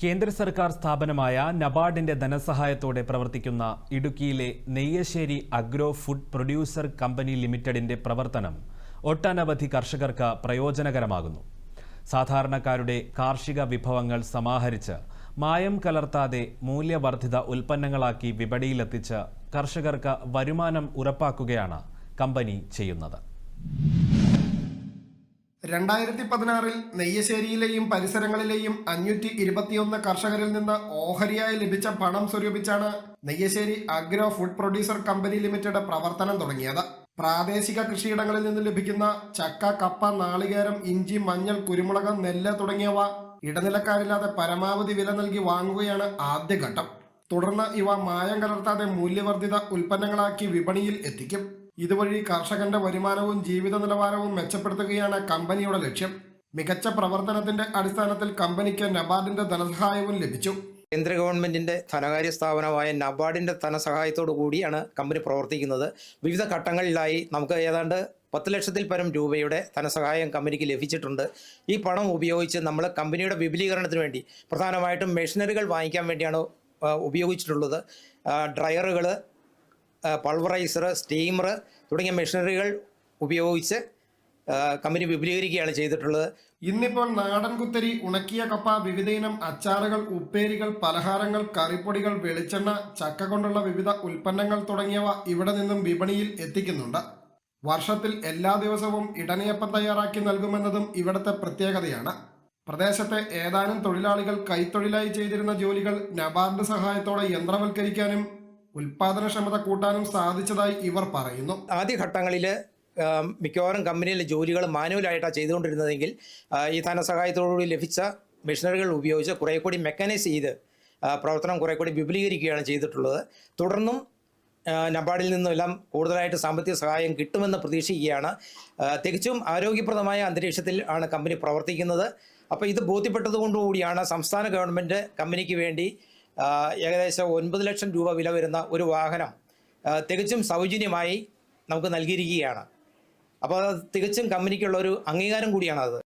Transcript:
കേന്ദ്ര സർക്കാർ സ്ഥാപനമായ നബാർഡിന്റെ ധനസഹായത്തോടെ പ്രവർത്തിക്കുന്ന ഇടുക്കിയിലെ Neyyassery agro food producer company ലിമിറ്റഡിന്റെ പ്രവർത്തനം ഒട്ടനവധി കർഷകർക്ക് പ്രയോജനകരമാകുന്നു. സാധാരണക്കാരുടെ കാർഷിക വിഭവങ്ങൾ സമാഹരിച്ച് മായം കലർത്താതെ മൂല്യവർദ്ധിത ഉൽപ്പന്നങ്ങളാക്കി വിപണിയിലെത്തിച്ച് കർഷകർക്ക് വരുമാനം ഉറപ്പാക്കുകയാണ് കമ്പനി ചെയ്യുന്നത്. രണ്ടായിരത്തി പതിനാറിൽ നെയ്യശ്ശേരിയിലെയും പരിസരങ്ങളിലെയും അഞ്ഞൂറ്റി ഇരുപത്തിയൊന്ന് കർഷകരിൽ നിന്ന് ഓഹരിയായി ലഭിച്ച പണം സ്വരൂപിച്ചാണ് Neyyassery agro food producer company limited പ്രവർത്തനം തുടങ്ങിയത്. പ്രാദേശിക കൃഷിയിടങ്ങളിൽ നിന്ന് ലഭിക്കുന്ന ചക്ക കപ്പ നാളികേരം ഇഞ്ചി മഞ്ഞൾ കുരുമുളക് നെല്ല് തുടങ്ങിയവ ഇടനിലക്കാരില്ലാതെ പരമാവധി വില നൽകി വാങ്ങുകയാണ് ആദ്യഘട്ടം. തുടർന്ന് ഇവ മായം കലർത്താതെ മൂല്യവർദ്ധിത ഉൽപ്പന്നങ്ങളാക്കി വിപണിയിൽ എത്തിക്കും. ഇതുവഴി കർഷകന്റെ വരുമാനവും ജീവിത നിലവാരവും മെച്ചപ്പെടുത്തുകയാണ് കമ്പനിയുടെ ലക്ഷ്യം. മികച്ച പ്രവർത്തനത്തിന്റെ അടിസ്ഥാനത്തിൽ കമ്പനിക്ക് നബാർഡിന്റെ ധനസഹായവും ലഭിച്ചു. കേന്ദ്ര ഗവൺമെന്റിന്റെ ധനകാര്യ സ്ഥാപനമായ നബാർഡിന്റെ ധനസഹായത്തോടു കൂടിയാണ് കമ്പനി പ്രവർത്തിക്കുന്നത്. വിവിധ ഘട്ടങ്ങളിലായി നമുക്ക് ഏതാണ്ട് പത്ത് ലക്ഷത്തിൽ പരം രൂപയുടെ ധനസഹായം കമ്പനിക്ക് ലഭിച്ചിട്ടുണ്ട്. ഈ പണം ഉപയോഗിച്ച് നമ്മൾ കമ്പനിയുടെ വിപുലീകരണത്തിന് വേണ്ടി പ്രധാനമായിട്ടും മെഷീനറികൾ വാങ്ങിക്കാൻ വേണ്ടിയാണ് ഉപയോഗിച്ചിട്ടുള്ളത്. ഡ്രയറുകൾ പൾവറൈസർ സ്റ്റീമർ തുടങ്ങിയ മെഷീനറികൾ ഉപയോഗിച്ച് കമ്പനി വിപുലീകരിക്കുകയാണ് ചെയ്തിട്ടുള്ളത്. ഇന്നിപ്പോൾ നാടൻ കുത്തരി ഉണക്കിയ കപ്പ വിവിധയിനം അച്ചാറുകൾ ഉപ്പേരികൾ പലഹാരങ്ങൾ കറിപ്പൊടികൾ വെളിച്ചെണ്ണ ചക്ക കൊണ്ടുള്ള വിവിധ ഉൽപ്പന്നങ്ങൾ തുടങ്ങിയവ ഇവിടെ നിന്നും വിപണിയിൽ എത്തിക്കുന്നുണ്ട്. വർഷത്തിൽ എല്ലാ ദിവസവും ഇടനയപ്പം തയ്യാറാക്കി നൽകുമെന്നതും ഇവിടുത്തെ പ്രത്യേകതയാണ്. പ്രദേശത്തെ ഏതാനും തൊഴിലാളികൾ കൈത്തൊഴിലായി ചെയ്തിരുന്ന ജോലികൾ നബാർഡ് സഹായത്തോടെ യന്ത്രവൽക്കരിക്കാനും ഉൽപാദനക്ഷമത കൂട്ടാനും സാധിച്ചതായി ഇവർ പറയുന്നു. ആദ്യഘട്ടങ്ങളിൽ മിക്കവാറും കമ്പനിയിലെ ജോലികൾ മാനുവലായിട്ടാണ് ചെയ്തുകൊണ്ടിരുന്നതെങ്കിൽ ഈ ധനസഹായത്തോടുകൂടി ലഭിച്ച മെഷീനറികൾ ഉപയോഗിച്ച് കുറേ കൂടി മെക്കാനൈസ് ചെയ്ത് പ്രവർത്തനം കുറേ കൂടി വിപുലീകരിക്കുകയാണ് ചെയ്തിട്ടുള്ളത്. തുടർന്നും നബാർഡിൽ നിന്നെല്ലാം കൂടുതലായിട്ട് സാമ്പത്തിക സഹായം കിട്ടുമെന്ന് പ്രതീക്ഷിക്കുകയാണ്. തികച്ചും ആരോഗ്യപ്രദമായ അന്തരീക്ഷത്തിൽ ആണ് കമ്പനി പ്രവർത്തിക്കുന്നത്. അപ്പോൾ ഇത് ബോധ്യപ്പെട്ടതുകൊണ്ടുകൂടിയാണ് സംസ്ഥാന ഗവൺമെന്റ് കമ്പനിക്ക് വേണ്ടി ഏകദേശം ഒൻപത് ലക്ഷം രൂപ വില വരുന്ന ഒരു വാഹനം തികച്ചും സൗജന്യമായി നമുക്ക് നൽകിയിരിക്കുകയാണ്. അപ്പോൾ അത് തികച്ചും കമ്പനിക്കുള്ള ഒരു അംഗീകാരം കൂടിയാണത്.